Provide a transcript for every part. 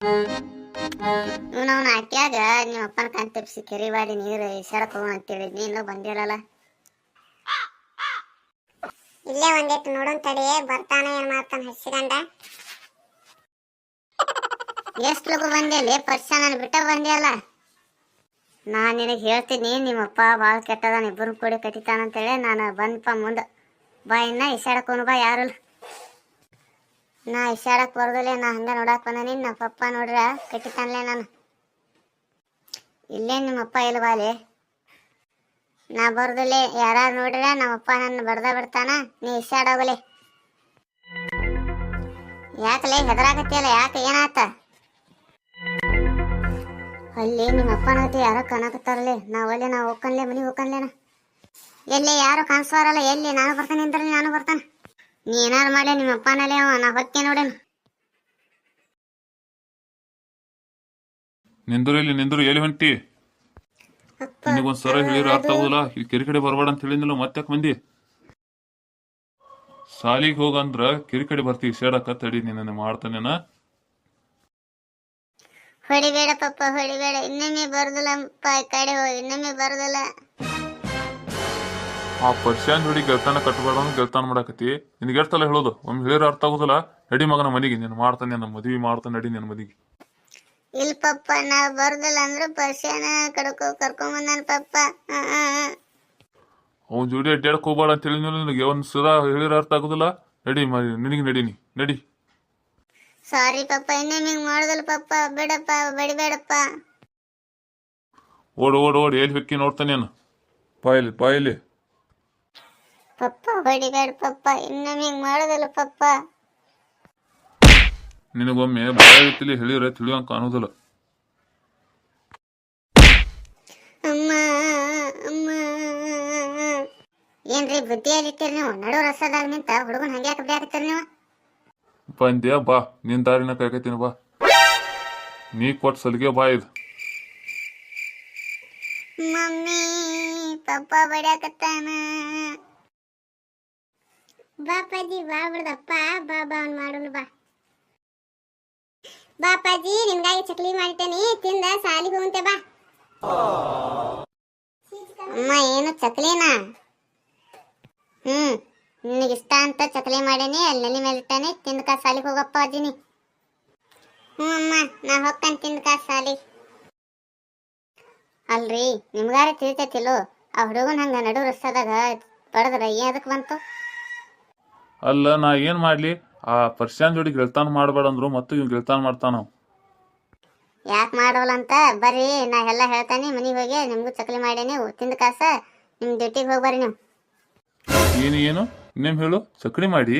ಇವನು ಅವನ ನಿಮ್ಮ ಅಪ್ಪನ ಕಾನ್ ತಪ್ಪಿಸಿ ಕೆರಿವಾಡಿ ನೀರು ಇಸಾಡಕ್ ಹೋಗೋಣ ಅಂತೇಳಿ ನೀನು ಬಂದಿರಲ್ಲ. ಇಲ್ಲೇ ಒಂದಿಟ್ಟು ನೋಡೋನ್ ತಡಿ ಬರ್ತಾನ ಏನ್ ಮಾಡ್ತಾನ ಹಸಿಗಂಡ ಎಷ್ಟು ಲಗು ಬಂದಿಯಲ್ಲಿ ಪರ್ಸ ನಾನು ಬಿಟ್ಟ ಬಂದಿಯಲ್ಲ. ನಾನು ನಿನಗೆ ಹೇಳ್ತೀನಿ ನಿಮ್ಮಪ್ಪ ಭಾಳ ಕೆಟ್ಟದ ಇಬ್ಬರು ಕೂಡಿ ಕಟ್ಟಿತಾನಂತೇಳಿ ನಾನು ಬಂದಪ್ಪ ಮುಂದೆ. ಬಾ ಇನ್ನ ಇಸಾಡಕ್ ಬಾ ಯಾರು. ನಾ ಇಸಾಡಕ್ ಬರ್ದಲೆ ನಾ ಹಂಗ ನೋಡಕ್ ಬಂದನಿ ನಮ್ಮ ಪಪ್ಪ ನೋಡ್ರ ಕಟ್ಟಿತಾನಲೆ ನಾನು. ಇಲ್ಲೇ ನಿಮ್ಮಪ್ಪ ಇಲ್ವಾಲೆ ನಾ ಬರ್ದಲೆ ಯಾರು ನೋಡ್ರ ನಮ್ಮಪ್ಪ ನನ್ನ ಬರ್ದ ಬಿಡ್ತಾನ, ನೀ ಇಸಾಡೋಗಲೆ ಯಾಕಲೆ ಹೆದರಾಕತ್ತಿಯಲ್ಲ, ಯಾಕೆ ಏನಾತ? ಅಲ್ಲಿ ನಿಮ್ಮ ಅಪ್ಪನ ಜೊತೆ ಯಾರೋ ಕಾಣಕತ್ತಾರಲ್ಲೇ ನಾವಲ್ಲೇ ನಾವು ಹೋಗ್ಕನ್ಲೆ, ಮನೆಗೆ ಹೋಗ್ಕನ್ಲೇನ? ಎಲ್ಲಿ ಯಾರು ಕಾಣಿಸ್ತಾರಲ್ಲ ಎಲ್ಲಿ ನಾನು ಬರ್ತಾನೆ ಅಂದ್ರೆ ನಾನು ಬರ್ತಾನೆ? ನೀ ಏನಾರು ಮಾಡ್ಲಿ ನಿಮ್ಮ ಅಪ್ಪನಲ್ಲೇ ಅವ ನಾ ಹೊಕ್ಕೆ ನೋಡೇನು. ನಿಂದ್ರು ಇಲ್ಲಿ ನಿಂದ್ರು ಎಲ್ಲಿ ಹೊಂಟಿ? ನಿನಗೊಂದ್ ಸರ ಹೇಳಿರ ಅರ್ಥ ಆಗುದಿಲ್ಲ. ಇಲ್ಲಿ ಕಿರಿಕಡೆ ಕಡೆ ಬರಬೇಡ ಅಂತ ಹೇಳಿದ್ನಲ್ಲ ಮತ್ತೆ ಮಂದಿ ಸಾಲಿಗೆ ಹೋಗಂದ್ರ ಕೆರೆ ಕಡೆ ಬರ್ತೀವಿ ಸೇಡಕ ತಡಿ ನಿನ್ನ ಮಾಡ್ತಾನೇನ ಹೊಡಿಬೇಡ ಪಪ್ಪ ಹೊಡಿಬೇಡ ಇನ್ನೊಮ್ಮೆ ಬರುದಿಲ್ಲ ಕಡೆ ಹೋಗಿ ಇನ್ನೊಮ್ಮೆ ಬರುದಿಲ್ಲ. ಆ ಪರ್ಶ್ಯಾನ್ ಜೋಡಿ ಗೆಲ್ತಾನ ಕಟ್ಟಬೇಡ ಅಂದ್ರೆ ಗೆಲ್ತಾನ ಮಾಡಾಕತಿ ನಿನಗೆ ಎಷ್ಟಲ್ಲ ಹೇಳೋದು ಒಮ್ಮೆ ಹೇಳಿರ ಅರ್ಥ ಆಗುದಿಲ್ಲ. ನಡಿ ಮಗನ ಮನಿಗೆ ನೀನು ಮಾಡ್ತಾನೆ ನನ್ನ ಮದುವೆ ಮಾಡ್ತಾನೆ ನಡಿ ನನ್ನ ಮದಿಗೆ ಇಲ್ಲ ಪಪ್ಪ ನಾ ಬರ್ದಿಲ್ಲ ಅಂದ್ರೆ ಪರ್ಷಿಯನ್ ಕಡಕ ಕರ್ಕೊಂಡ್ ಬಂದಾನ ಪಪ್ಪ. ಅವ್ನ ಜೋಡಿ ಅಡ್ಡಾಡಕ್ ಹೋಗ್ಬೇಡ ಅಂತ ಹೇಳಿದ್ಮೇಲೆ ನಿನಗೆ ಒಂದ್ ಸಲ ಹೇಳಿರ ಅರ್ಥ ಆಗುದಿಲ್ಲ. ನಡಿ ಮ ನಿನಗೆ ನಡೀನಿ ನಡಿ. ಸಾರಿ ಪಪ್ಪ ಇನ್ನೊಮ್ಮೆ ಹಿಂಗ್ ಮಾಡುದಿಲ್ಲ ಪಪ್ಪ. ಬೇಡಪ್ಪ ಬಡಿಬೇಡಪ್ಪ. ಓಡ್ ಓಡ್ ಓಡ್ ಎಲ್ಲಿ ಹೊಕ್ಕಿ ನೋಡ್ತಾನೆ ನಾನು? ಪಾಯಲಿ ಬಾಯಲ್ಲಿ ಪಪ್ಪ ಹೊಡಿಬೇಡ ಪಪ್ಪ ಇನ್ನೊಮ್ಮೆ ಹಿಂಗ್ ಮಾಡೋದಲ್ಲ ಪಪ್ಪ. ನಿನಗೊಮ್ಮೆ ಬಾಯ ರೀತಿಲಿ ಹೇಳಿದ್ರೆ ತಿಳಿಯೋಂಗ ಕಾಣುದಿಲ್ಲ ಅಮ್ಮ ಅಮ್ಮ. ಏನ್ರಿ ಬುದ್ಧಿಯಲ್ಲಿಟ್ಟಿರಿ ನೀವು? ನಡು ರಸದಾಗ ನಿಂತ ಹುಡುಗನ ಹಂಗೆ ಯಾಕೆ ಬಿಡಾಕತ್ತೀರಿ ನೀವು? ಬಂದ್ಯಾ ಬಾ. ನಿನ್ ದಾರಿನ ಕಾಯ್ಕತ್ತೀನಿ ಬಾ. ನೀ ಕೊಟ್ ಸಲಿಗೆ ಬಾ ಇದು. Mummy papa ಬಡಿಯಾಕತ್ತಾನ. ಬಾಪಾಜಿ, ಬಾ ಬಿಡದಪ್ಪ. ಬಾ ಬಾ, ಅವ್ನ್ ಮಾಡೋಣ ಬಾ. ಬಾಪಾಜಿ, ನಿಮ್ಗಾಗಿ ಚಕ್ಲಿ ಮಾಡಿಟ್ಟೇನಿ ತಿಂದ ಸಾಲಿಗೆ ಹೋಗಂತೆ ಬಾ. ಅಮ್ಮ, ಏನು ಚಕ್ಲಿನಾ? ಹ್ಮ್ ನಿನಗೆ ಇಷ್ಟ ಅಂತ ಚಕ್ಲಿ ಮಾಡೇನಿ, ಅಲ್ಲಿ ನೆಲೆ ಮೇಲೆ ಇಟ್ಟಾನೆ. ತಿಂದ ಕಾ ಸಾಲಿಗೆ ಹೋಗಪ್ಪ ಅಜ್ಜಿನಿ. ಹ್ಮ್, ಅಮ್ಮ, ನಾ ಹೋಗ್ತಾನೆ ತಿಂದ ಕಾ ಸಾಲಿಗೆ ಅಲ್ರಿ, ನಿಮ್ಗಾರ ತಿಳಿತೈತಿಲ್ಲೋ? ಆ ಹುಡುಗನ ಹಂಗ ನಡು ರಸ್ತಾದಾಗ ಬಡದ್ರ ಅದಕ್ಕೆ ಬಂತು? ಅಲ್ಲ ನಾ ಏನ್ ಮಾಡ್ಲಿ? ಆ ಪರ್ಷಿಯನ್ ಜೋಡಿ ಗೆಳ್ತಾನ ಮಾಡಬೇಡ ಅಂದ್ರು ಮತ್ತು ಇವ್ ಗೆಳ್ತಾನ ಮಾಡ್ತಾನ ಯಾಕೆ ಮಾಡೋಲ್ಲ ಅಂತ? ಬರ್ರಿ ನಾ ಎಲ್ಲ ಹೇಳ್ತಾನೆ ಮನೆಗೆ ಹೋಗಿ ನಿಮ್ಗೂ ಚಕ್ಲಿ ಮಾಡೇನಿ ತಿಂದ ಕಾಸ ನಿಮ್ ಡ್ಯೂಟಿಗೆ ಹೋಗಿ ಬರ್ರಿ ನೀವು. ಏನು ಏನು? ನಿಮ್ಮ ಹೇಳು? ಚಕ್ಡಿ ಮಾಡಿ?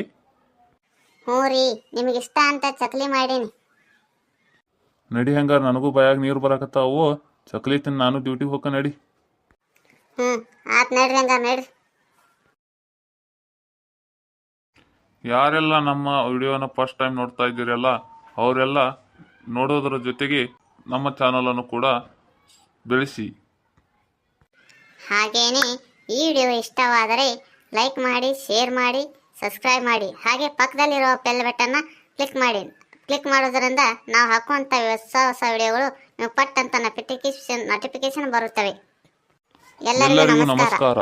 ಹ್ಞೂ ರೀ ನಿಮಗೆ ಇಷ್ಟ ಅಂತ ಚಕ್ಲಿ ಮಾಡೇನಿ. ನಡಿ ಹಂಗಾರ ನನಗೂ ಬಾಯಾಗ ನೀರು ಬರಾಕತ್ತಾವು. ಚಕ್ಲಿ ತಿನ್ ನಾನು ಡ್ಯೂಟಿಗೆ ಹೋಗ ನಡಿ. ಹ್ಞೂ ಆತ್ ನಡ್ರಿ ಹಂಗ ನಡ್ರಿ. ಯಾರೆಲ್ಲ ನಮ್ಮ ವಿಡಿಯೋನ ಫಸ್ಟ್ ಟೈಮ್ ನೋಡ್ತಾ ಇದ್ದೀರಲ್ಲ ಅವರೆಲ್ಲ ನೋಡೋದ್ರ ಜೊತೆಗೆ ನಮ್ಮ ಚಾನಲನ್ನು ಕೂಡ ಬೆಳೆಸಿ. ಹಾಗೇನೆ ಈ ವಿಡಿಯೋ ಇಷ್ಟವಾದರೆ ಲೈಕ್ ಮಾಡಿ ಶೇರ್ ಮಾಡಿ ಸಬ್ಸ್ಕ್ರೈಬ್ ಮಾಡಿ. ಹಾಗೆ ಪಕ್ಕದಲ್ಲಿರೋ ಬೆಲ್ ಬಟನ್ನ ಕ್ಲಿಕ್ ಮಾಡಿ. ಕ್ಲಿಕ್ ಮಾಡೋದರಿಂದ ನಾವು ಹಾಕುವಂಥ ಹೊಸ ಹೊಸ ವಿಡಿಯೋಗಳು ನೀವು ಪಟ್ ಅಂತ ನೋಟಿಫಿಕೇಶನ್ ನೋಟಿಫಿಕೇಶನ್ ಬರುತ್ತವೆ. ಎಲ್ಲರಿಗೂ ನಮಸ್ಕಾರ.